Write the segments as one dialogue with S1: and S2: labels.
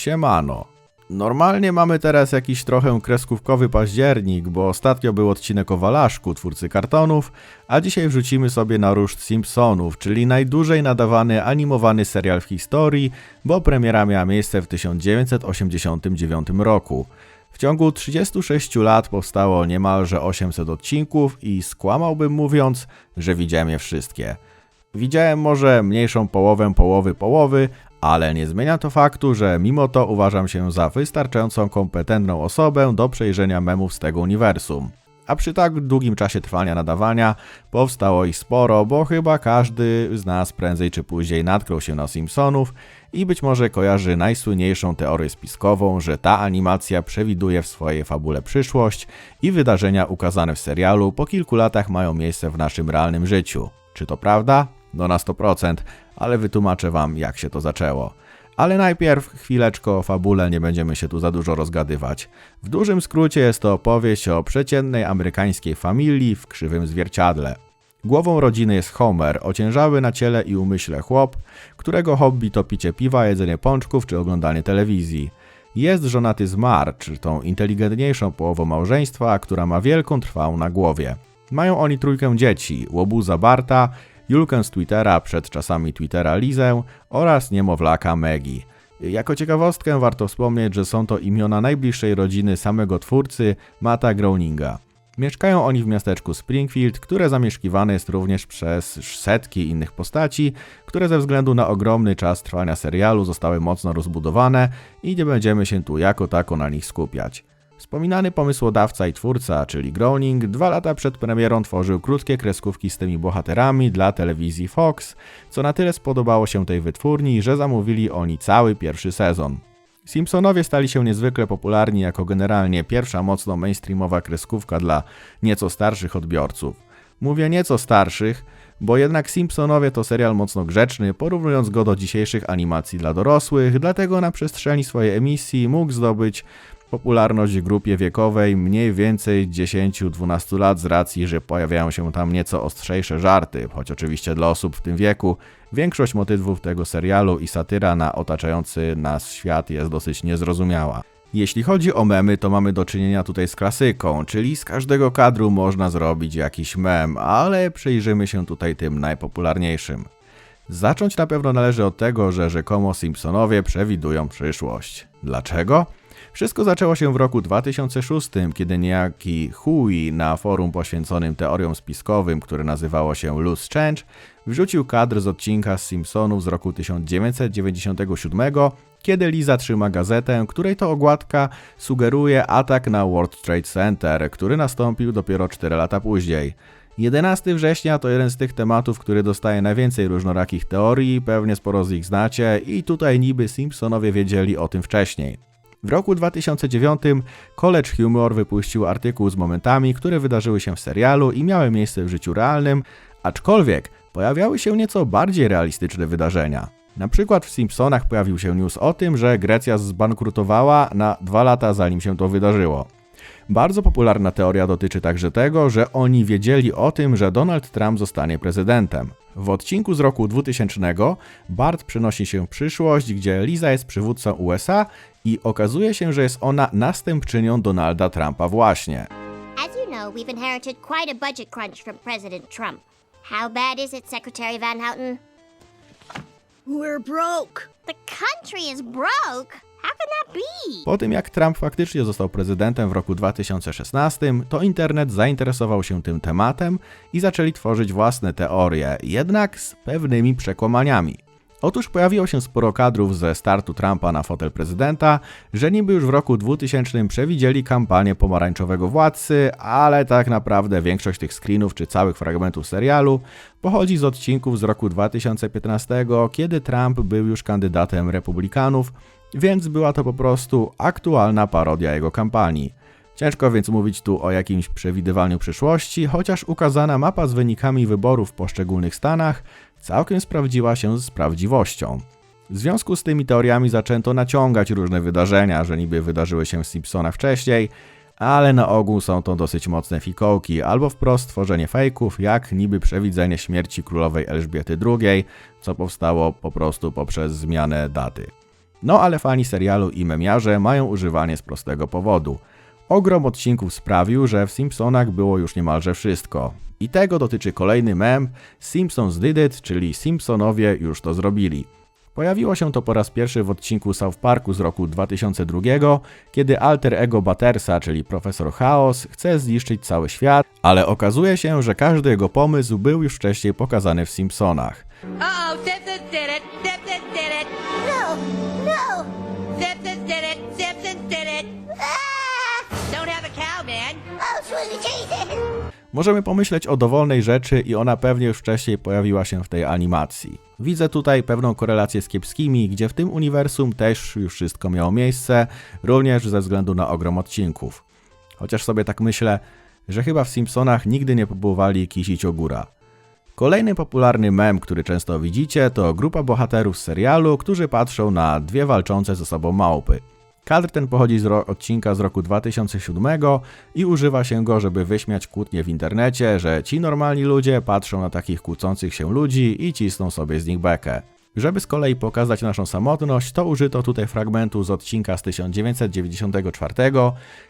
S1: Siemano. Normalnie mamy teraz jakiś trochę kreskówkowy październik, bo ostatnio był odcinek o Walaszku, twórcy kartonów, a dzisiaj wrzucimy sobie na ruszt Simpsonów, czyli najdłużej nadawany animowany serial w historii, bo premiera miała miejsce w 1989 roku. W ciągu 36 lat powstało niemalże 800 odcinków i skłamałbym mówiąc, że widziałem je wszystkie. Widziałem może mniejszą połowę połowy połowy, ale nie zmienia to faktu, że mimo to uważam się za wystarczającą kompetentną osobę do przejrzenia memów z tego uniwersum. A przy tak długim czasie trwania nadawania powstało ich sporo, bo chyba każdy z nas prędzej czy później natknął się na Simpsonów i być może kojarzy najsłynniejszą teorię spiskową, że ta animacja przewiduje w swojej fabule przyszłość i wydarzenia ukazane w serialu po kilku latach mają miejsce w naszym realnym życiu. Czy to prawda? No na 100%, ale wytłumaczę wam jak się to zaczęło. Ale najpierw chwileczkę o fabule, nie będziemy się tu za dużo rozgadywać. W dużym skrócie jest to opowieść o przeciętnej amerykańskiej familii w krzywym zwierciadle. Głową rodziny jest Homer, ociężały na ciele i umyśle chłop, którego hobby to picie piwa, jedzenie pączków czy oglądanie telewizji. Jest żonaty z Marge, tą inteligentniejszą połową małżeństwa, która ma wielką trwałą na głowie. Mają oni trójkę dzieci, łobuza Barta, Julkę z Twittera, przed czasami Twittera Lizę oraz niemowlaka Megi. Jako ciekawostkę warto wspomnieć, że są to imiona najbliższej rodziny samego twórcy, Mata Groeninga. Mieszkają oni w miasteczku Springfield, które zamieszkiwane jest również przez setki innych postaci, które ze względu na ogromny czas trwania serialu zostały mocno rozbudowane i nie będziemy się tu jako tako na nich skupiać. Wspominany pomysłodawca i twórca, czyli Groening, dwa lata przed premierą tworzył krótkie kreskówki z tymi bohaterami dla telewizji Fox, co na tyle spodobało się tej wytwórni, że zamówili oni cały pierwszy sezon. Simpsonowie stali się niezwykle popularni jako generalnie pierwsza mocno mainstreamowa kreskówka dla nieco starszych odbiorców. Mówię nieco starszych, bo jednak Simpsonowie to serial mocno grzeczny, porównując go do dzisiejszych animacji dla dorosłych, dlatego na przestrzeni swojej emisji mógł zdobyć popularność w grupie wiekowej mniej więcej 10-12 lat z racji, że pojawiają się tam nieco ostrzejsze żarty, choć oczywiście dla osób w tym wieku większość motywów tego serialu i satyra na otaczający nas świat jest dosyć niezrozumiała. Jeśli chodzi o memy, to mamy do czynienia tutaj z klasyką, czyli z każdego kadru można zrobić jakiś mem, ale przyjrzymy się tutaj tym najpopularniejszym. Zacząć na pewno należy od tego, że rzekomo Simpsonowie przewidują przyszłość. Dlaczego? Wszystko zaczęło się w roku 2006, kiedy niejaki Hui na forum poświęconym teoriom spiskowym, które nazywało się Loose Change, wrzucił kadr z odcinka z Simpsonów z roku 1997, kiedy Liza trzyma gazetę, której to ogładka sugeruje atak na World Trade Center, który nastąpił dopiero 4 lata później. 11 września to jeden z tych tematów, który dostaje najwięcej różnorakich teorii, pewnie sporo z nich znacie i tutaj niby Simpsonowie wiedzieli o tym wcześniej. W roku 2009 College Humor wypuścił artykuł z momentami, które wydarzyły się w serialu i miały miejsce w życiu realnym, aczkolwiek pojawiały się nieco bardziej realistyczne wydarzenia. Na przykład w Simpsonach pojawił się news o tym, że Grecja zbankrutowała na dwa lata zanim się to wydarzyło. Bardzo popularna teoria dotyczy także tego, że oni wiedzieli o tym, że Donald Trump zostanie prezydentem. W odcinku z roku 2000 Bart przenosi się w przyszłość, gdzie Liza jest przywódcą USA i okazuje się, że jest ona następczynią Donalda Trumpa właśnie.
S2: As you know, we've inherited quite a budget crunch from President Trump. How bad is it, Secretary Van Houten?
S3: We're broke.
S2: The country is broke.
S1: Po tym jak Trump faktycznie został prezydentem w roku 2016, to internet zainteresował się tym tematem i zaczęli tworzyć własne teorie, jednak z pewnymi przekłamaniami. Otóż pojawiło się sporo kadrów ze startu Trumpa na fotel prezydenta, że niby już w roku 2000 przewidzieli kampanię pomarańczowego władcy, ale tak naprawdę większość tych screenów czy całych fragmentów serialu pochodzi z odcinków z roku 2015, kiedy Trump był już kandydatem republikanów, więc była to po prostu aktualna parodia jego kampanii. Ciężko więc mówić tu o jakimś przewidywaniu przyszłości, chociaż ukazana mapa z wynikami wyborów w poszczególnych stanach całkiem sprawdziła się z prawdziwością. W związku z tymi teoriami zaczęto naciągać różne wydarzenia, że niby wydarzyły się w Simpsonach wcześniej, ale na ogół są to dosyć mocne fikołki, albo wprost tworzenie fejków, jak niby przewidzenie śmierci królowej Elżbiety II, co powstało po prostu poprzez zmianę daty. No ale fani serialu i memiarze mają używanie z prostego powodu. Ogrom odcinków sprawił, że w Simpsonach było już niemalże wszystko. I tego dotyczy kolejny mem Simpsons did it, czyli Simpsonowie już to zrobili. Pojawiło się to po raz pierwszy w odcinku South Parku z roku 2002, kiedy alter ego Battersa, czyli Profesor Chaos, chce zniszczyć cały świat, ale okazuje się, że każdy jego pomysł był już wcześniej pokazany w Simpsonach.
S4: Uh-oh, Simpsons did it! Simpsons did it!
S2: No, no.
S4: Simpsons did it! Simpsons did it!
S2: Ah!
S4: Don't have a cow, man!
S2: Oh, sweet Jesus.
S1: Możemy pomyśleć o dowolnej rzeczy i ona pewnie już wcześniej pojawiła się w tej animacji. Widzę tutaj pewną korelację z kiepskimi, gdzie w tym uniwersum też już wszystko miało miejsce, również ze względu na ogrom odcinków. Chociaż sobie tak myślę, że chyba w Simpsonach nigdy nie próbowali kisić ogóra. Kolejny popularny mem, który często widzicie, to grupa bohaterów z serialu, którzy patrzą na dwie walczące ze sobą małpy. Kadr ten pochodzi z odcinka z roku 2007 i używa się go, żeby wyśmiać kłótnie w internecie, że ci normalni ludzie patrzą na takich kłócących się ludzi i cisną sobie z nich bekę. Żeby z kolei pokazać naszą samotność, to użyto tutaj fragmentu z odcinka z 1994,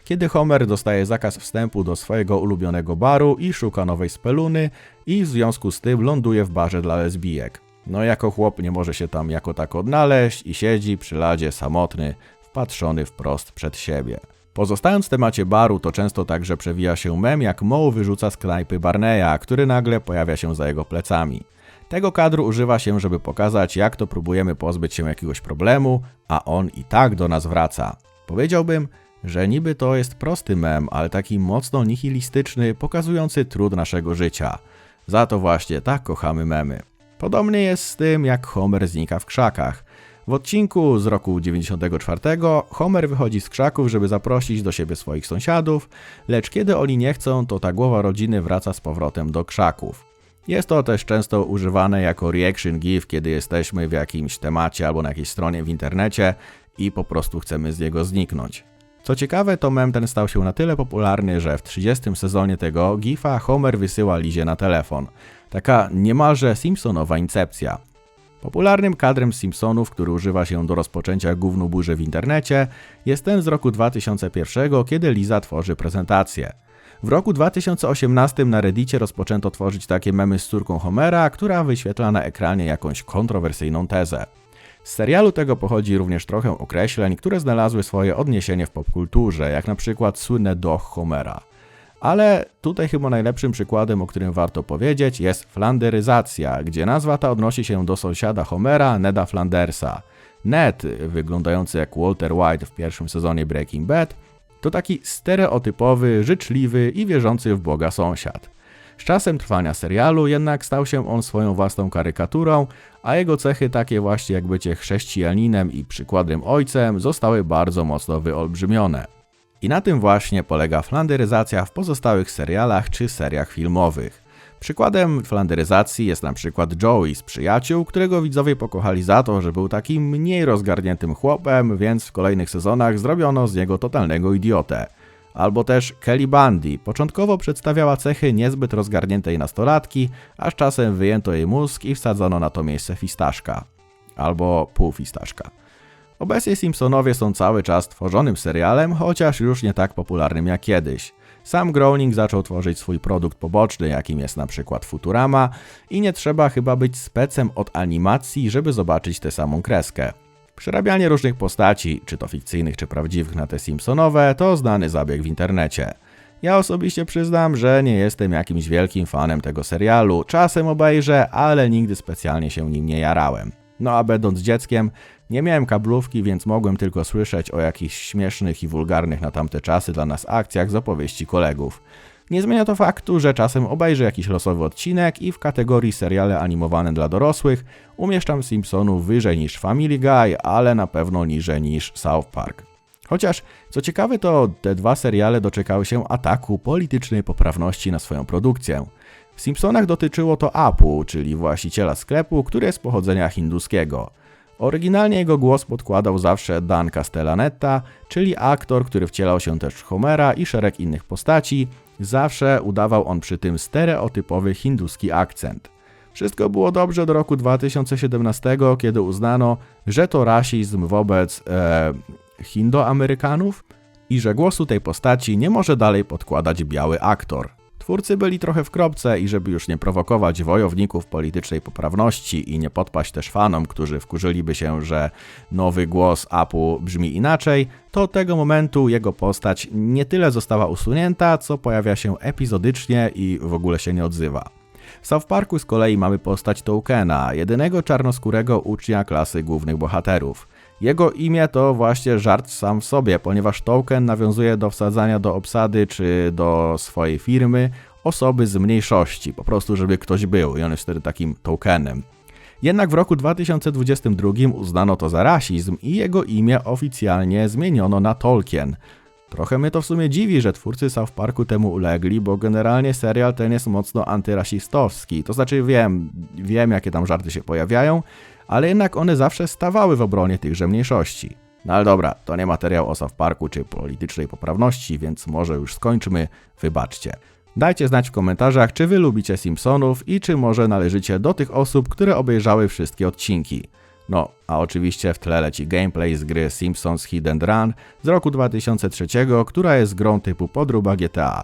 S1: kiedy Homer dostaje zakaz wstępu do swojego ulubionego baru i szuka nowej speluny i w związku z tym ląduje w barze dla lesbijek. No jako chłop nie może się tam jako tak odnaleźć i siedzi przy ladzie samotny, wpatrzony wprost przed siebie. Pozostając w temacie baru, to często także przewija się mem, jak Moe wyrzuca z knajpy Barneya, który nagle pojawia się za jego plecami. Tego kadru używa się, żeby pokazać, jak to próbujemy pozbyć się jakiegoś problemu, a on i tak do nas wraca. Powiedziałbym, że niby to jest prosty mem, ale taki mocno nihilistyczny, pokazujący trud naszego życia. Za to właśnie tak kochamy memy. Podobnie jest z tym, jak Homer znika w krzakach. W odcinku z roku 94 Homer wychodzi z krzaków, żeby zaprosić do siebie swoich sąsiadów, lecz kiedy oni nie chcą, to ta głowa rodziny wraca z powrotem do krzaków. Jest to też często używane jako reaction gif, kiedy jesteśmy w jakimś temacie albo na jakiejś stronie w internecie i po prostu chcemy z niego zniknąć. Co ciekawe, to mem ten stał się na tyle popularny, że w 30 sezonie tego gifa Homer wysyła Lizie na telefon. Taka niemalże Simpsonowa incepcja. Popularnym kadrem Simpsonów, który używa się do rozpoczęcia gównu burzy w internecie, jest ten z roku 2001, kiedy Liza tworzy prezentację. W roku 2018 na Reddicie rozpoczęto tworzyć takie memy z córką Homera, która wyświetla na ekranie jakąś kontrowersyjną tezę. Z serialu tego pochodzi również trochę określeń, które znalazły swoje odniesienie w popkulturze, jak na przykład słynne doch Homera. Ale tutaj chyba najlepszym przykładem, o którym warto powiedzieć, jest flanderyzacja, gdzie nazwa ta odnosi się do sąsiada Homera, Neda Flandersa. Ned, wyglądający jak Walter White w pierwszym sezonie Breaking Bad, to taki stereotypowy, życzliwy i wierzący w Boga sąsiad. Z czasem trwania serialu jednak stał się on swoją własną karykaturą, a jego cechy takie właśnie jak bycie chrześcijaninem i przykładem ojcem zostały bardzo mocno wyolbrzymione. I na tym właśnie polega flanderyzacja w pozostałych serialach czy seriach filmowych. Przykładem flanderyzacji jest na przykład Joey z Przyjaciół, którego widzowie pokochali za to, że był takim mniej rozgarniętym chłopem, więc w kolejnych sezonach zrobiono z niego totalnego idiotę. Albo też Kelly Bundy. Początkowo przedstawiała cechy niezbyt rozgarniętej nastolatki, aż czasem wyjęto jej mózg i wsadzono na to miejsce fistaszka. Albo półfistaszka. Obecnie Simpsonowie są cały czas tworzonym serialem, chociaż już nie tak popularnym jak kiedyś. Sam Groening zaczął tworzyć swój produkt poboczny, jakim jest na przykład Futurama i nie trzeba chyba być specem od animacji, żeby zobaczyć tę samą kreskę. Przerabianie różnych postaci, czy to fikcyjnych, czy prawdziwych na te Simpsonowe, to znany zabieg w internecie. Ja osobiście przyznam, że nie jestem jakimś wielkim fanem tego serialu. Czasem obejrzę, ale nigdy specjalnie się nim nie jarałem. No a będąc dzieckiem, nie miałem kablówki, więc mogłem tylko słyszeć o jakichś śmiesznych i wulgarnych na tamte czasy dla nas akcjach z opowieści kolegów. Nie zmienia to faktu, że czasem obejrzę jakiś losowy odcinek i w kategorii seriale animowane dla dorosłych umieszczam Simpsonów wyżej niż Family Guy, ale na pewno niżej niż South Park. Chociaż, co ciekawe, to te dwa seriale doczekały się ataku politycznej poprawności na swoją produkcję. W Simpsonach dotyczyło to Apu, czyli właściciela sklepu, który jest pochodzenia hinduskiego. Oryginalnie jego głos podkładał zawsze Dan Castellaneta, czyli aktor, który wcielał się też w Homera i szereg innych postaci. Zawsze udawał on przy tym stereotypowy hinduski akcent. Wszystko było dobrze do roku 2017, kiedy uznano, że to rasizm wobec e, Hindoamerykanów i że głosu tej postaci nie może dalej podkładać biały aktor. Twórcy byli trochę w kropce i żeby już nie prowokować wojowników politycznej poprawności i nie podpaść też fanom, którzy wkurzyliby się, że nowy głos Apu brzmi inaczej, to tego momentu jego postać nie tyle została usunięta, co pojawia się epizodycznie i w ogóle się nie odzywa. W South Parku z kolei mamy postać Tokena, jedynego czarnoskórego ucznia klasy głównych bohaterów. Jego imię to właśnie żart sam w sobie, ponieważ token nawiązuje do wsadzania do obsady czy do swojej firmy osoby z mniejszości, po prostu żeby ktoś był i on jest wtedy takim tokenem. Jednak w roku 2022 uznano to za rasizm i jego imię oficjalnie zmieniono na Tolkien. Trochę mnie to w sumie dziwi, że twórcy South Parku temu ulegli, bo generalnie serial ten jest mocno antyrasistowski. To znaczy wiem, wiem jakie tam żarty się pojawiają, ale jednak one zawsze stawały w obronie tychże mniejszości. No ale dobra, to nie materiał o South Parku czy politycznej poprawności, więc może już skończmy, wybaczcie. Dajcie znać w komentarzach, czy wy lubicie Simpsonów i czy może należycie do tych osób, które obejrzały wszystkie odcinki. No, a oczywiście w tle leci gameplay z gry Simpsons Hidden Run z roku 2003, która jest grą typu podróba GTA.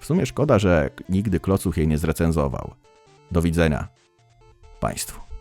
S1: W sumie szkoda, że nigdy Klocuch jej nie zrecenzował. Do widzenia Państwu.